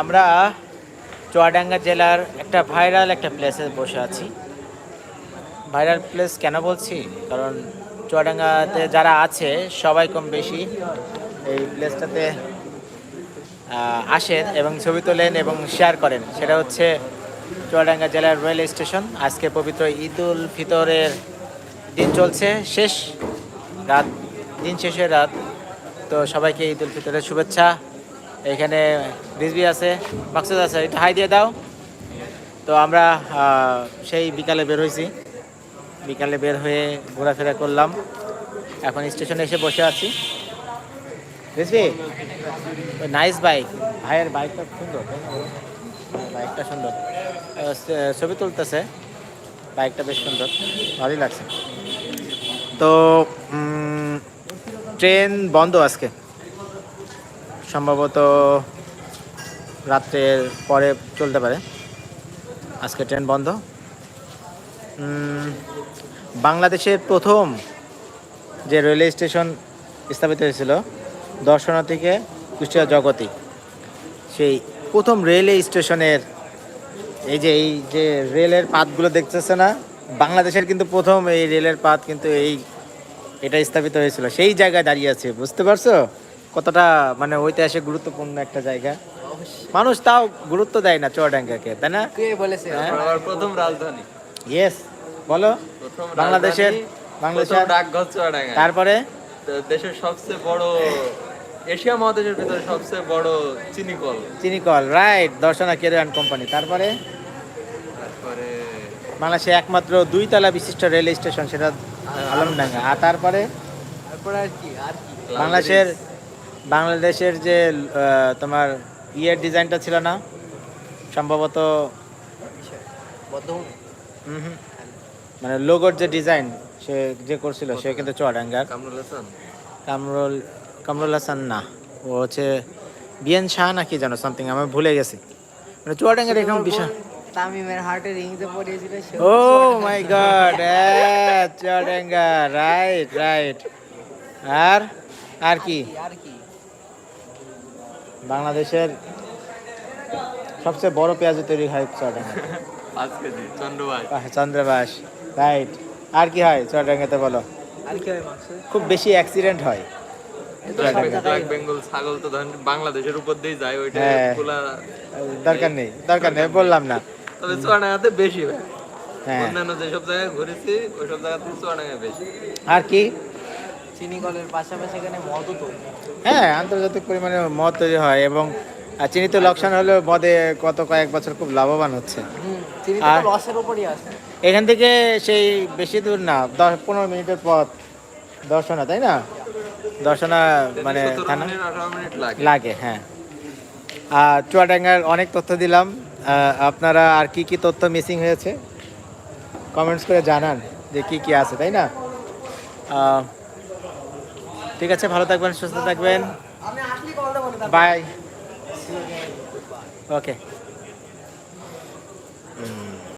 আমরা চুয়াডাঙ্গা জেলার একটা ভাইরাল একটা প্লেসে বসে আছি। ভাইরাল প্লেস কেন বলছি? কারণ চুয়াডাঙ্গাতে যারা আছে, সবাই কম বেশি এই প্লেসটাতে আসেন এবং ছবি তোলেন এবং শেয়ার করেন। সেটা হচ্ছে চুয়াডাঙ্গা জেলার রেল স্টেশন আজকে পবিত্র ঈদ উল ফিতরের দিন চলছে। শেষ রাত, দিন শেষের রাত। তো সবাইকে ঈদ উল ফিতরের শুভেচ্ছা। এখানে রিজবি আছে মাকসুদ আছে, একটু হাই দিয়ে দাও। তো আমরা সেই বিকালে বের হয়েছি। বিকালে বের হয়ে ঘোরাফেরা করলাম। এখন স্টেশনে এসে বসে আছি। রিজবি নাইস বাইক ভাইয়ের বাইকটা সুন্দর বাইকটা সুন্দর। ছবি তুলতেছে। বাইকটা বেশ সুন্দর, ভালোই লাগছে। তো ট্রেন বন্ধ আজকে। সম্ভবত রাত্রের পরে চলতে পারে। আজকে ট্রেন বন্ধ। বাংলাদেশের প্রথম যে রেলওয়ে স্টেশন স্থাপিত হয়েছিল দর্শনার্থীকে কুষ্টিয়া জগতি, সেই প্রথম রেলওয়ে স্টেশনের এই যে এই যে রেলের পাতগুলো দেখতেছে না, বাংলাদেশের কিন্তু প্রথম এই রেলের পাত কিন্তু এই, এটা স্থাপিত হয়েছিল। সেই জায়গায় দাঁড়িয়ে আছে, বুঝতে পারছ? কতটা মানে ঐতিহাসিক গুরুত্বপূর্ণ একটা জায়গা। মানুষ তাও গুরুত্ব দেয় না চুয়াডাঙ্গাকে তাই না? কে বলেছে? হ্যাঁ। প্রথম রাজধানী। ইয়েস বলো। বাংলাদেশের বাংলাদেশের ডাকঘর চুয়াডাঙ্গা। তারপরে? দেশের সবচেয়ে বড় এশিয়া মহাদেশের ভিতরে সবচেয়ে বড় চিনি কল চিনিকল রাইট দর্শনা কেরিয়ান কোম্পানি। তারপরে? তারপরে বাংলাদেশে একমাত্র দুই তলা বিশিষ্ট রেল স্টেশন সেটা আলমডাঙ্গা। আর তারপরে? তারপরে আর কি আর কি? বাংলাদেশের বাংলাদেশের যে তোমার ইয়ের ডিজাইনটা ছিল না সম্ভবত মানে লোগোর যে ডিজাইন সে যে করছিল সে কিন্তু চুয়াডাঙ্গার। কামরুল কামরুল কামরুল হাসান না ও হচ্ছে বিএন শাহ না কি জানো সামথিং আমি ভুলে গেছি। মানে চুয়াডাঙ্গার এরকম বিশাল। তামিমের হার্টে রিংতে পড়িয়েছিল ও my god Chuadanga right right আর আর কি আর কি? বাংলাদেশের সবচেয়ে বড় পেঁয়াজ তৈরি হয় চুয়াডাঙ্গা পাঁচ কেজি চন্দ্রবাই। চন্দ্রবাস রাইট আর কি হয় চুয়াডাঙ্গাতে বলো? আর কি হয় খুব বেশি অ্যাক্সিডেন্ট হয়। ব্ল্যাক বেঙ্গল ছাগল তো ধরেন বাংলাদেশের উপর দিয়ে যায় ওইটা হ্যাঁ। খোলা দরকার নেই দরকার নেই বললাম না। তবে চুয়াডাঙ্গাতে বেশি হয় হ্যাঁ। অন্যান্য যেসব জায়গায় ঘুরেছি ওইসব জায়গাতে বেশি। আর কি? চিনি কলের পাশাপাশি এখানে মদও তো হ্যাঁ আন্তর্জাতিক পরিমাণে মদ তৈরি হয় এবং আর চিনি তো লোকসান হলেও মদে গত কয়েক বছর খুব লাভবান হচ্ছে। আর- লসের উপরই আছে এখান থেকে সেই বেশি দূর না দশ পনেরো মিনিটের পথ দর্শনা তাই না? দর্শনা মানে থানা? মিনিট লাগে। লাগে হ্যাঁ। আর চুয়াডাঙ্গার অনেক তথ্য দিলাম আপনারা আর কি কি তথ্য মিসিং হয়েছে? কমেন্টস করে জানান যে কি কি আছে তাই না? আহ, ঠিক আছে ভালো থাকবেন সুস্থ থাকবেন। Bye okay